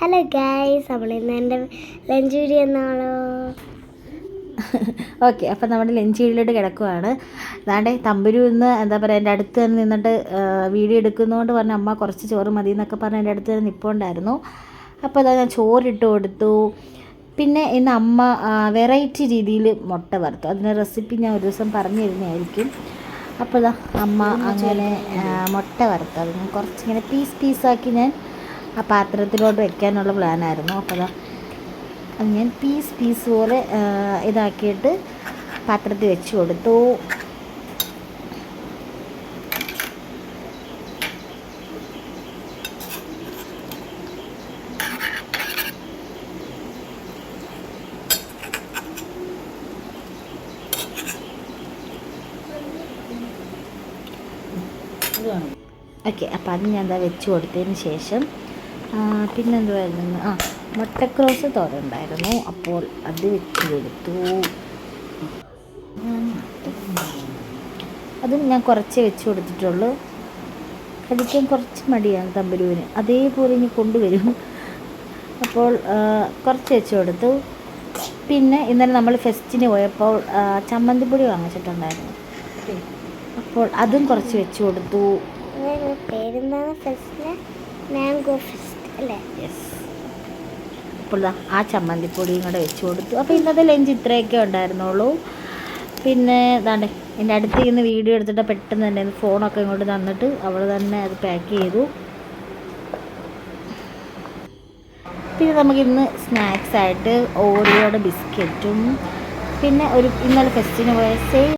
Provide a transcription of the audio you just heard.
Hello guys നമ്മൾ ഇന്ന് എന്റെ ലഞ്ച് വീഡിയോ എന്നാണോ ഓക്കെ അപ്പം നമ്മുടെ ലഞ്ച് വീഡിയോട്ട് കിടക്കുവാണ്. അതാണ്ട് തമ്പുരു ഇന്ന് എന്താ പറയുക എന്റെ അടുത്ത് തന്നെ നിന്നിട്ട് വീഡിയോ എടുക്കുന്നതുകൊണ്ട് പറഞ്ഞ അമ്മ കുറച്ച് ചോറ് മതി എന്നൊക്കെ പറഞ്ഞ് എന്റെ അടുത്ത് തന്നെ നിൽപ്പുണ്ടായിരുന്നു അപ്പോൾ അതാ ഞാൻ ചോറിട്ട് കൊടുത്തു. പിന്നെ ഇന്ന് അമ്മ വെറൈറ്റി രീതിയിൽ മുട്ട വറുത്തു. അതിന്റെ റെസിപ്പി ഞാൻ ഒരു ദിവസം പറഞ്ഞു തരുന്നതായിരിക്കും അപ്പോൾ അമ്മ അങ്ങനെ മുട്ട വറുത്തു. അത് ഞാൻ കുറച്ചിങ്ങനെ പീസ് പീസാക്കി ഞാൻ ആ പാത്രത്തിലോട്ട് വെക്കാനുള്ള പ്ലാനായിരുന്നു. അപ്പോൾ അതാ ഞാൻ പീസ് പീസ് പോലെ ഇതാക്കിയിട്ട് പാത്രത്തിൽ വെച്ച് കൊടുത്തു. ഓക്കെ അപ്പോൾ അത് ഞാൻ എന്താ വെച്ച് കൊടുത്തതിന് ശേഷം പിന്നെന്തുവായിരുന്നു? ആ മുട്ടക്രോസ് തോരണ്ടായിരുന്നു അപ്പോൾ അത് വെച്ച് കൊടുത്തു. അതും ഞാൻ കുറച്ച് വെച്ച് കൊടുത്തിട്ടുള്ളൂ. കഴിക്കാൻ കുറച്ച് മടിയാണ് തമ്പുരുവിന്. അതേപോലെ ഇനി കൊണ്ടുവരും. അപ്പോൾ കുറച്ച് വെച്ച് കൊടുത്തു. പിന്നെ ഇന്നലെ നമ്മൾ ഫെസ്റ്റിന് പോയപ്പോൾ ചമ്മന്തിപ്പൊടി വാങ്ങിച്ചിട്ടുണ്ടായിരുന്നു. അപ്പോൾ അതും കുറച്ച് വെച്ച് കൊടുത്തു. പേരെന്താണ്? ഫെസ്റ്റിന്? Mango fest. അല്ലേ? യെസ് ആ ചമ്മന്തിപ്പൊടിയും കൂടെ വെച്ച് കൊടുത്തു. അപ്പോൾ ഇന്നത്തെ ലഞ്ച് ഇത്രയൊക്കെ ഉണ്ടായിരുന്നുള്ളൂ. പിന്നെ ഇതാണ്ട് എന്റെ അടുത്ത് ഇന്ന് വീഡിയോ എടുത്തിട്ട് പെട്ടെന്ന് തന്നെ ഫോണൊക്കെ ഇങ്ങോട്ട് തന്നിട്ട് അവൾ തന്നെ അത് പാക്ക് ചെയ്തു. പിന്നെ നമുക്ക് ഇന്ന് സ്നാക്സ് ആയിട്ട് ഓറിയോയുടെ ബിസ്ക്കറ്റും പിന്നെ ഒരു ഇന്നലെ ഫെസ്റ്റിന് പോയ സെയിം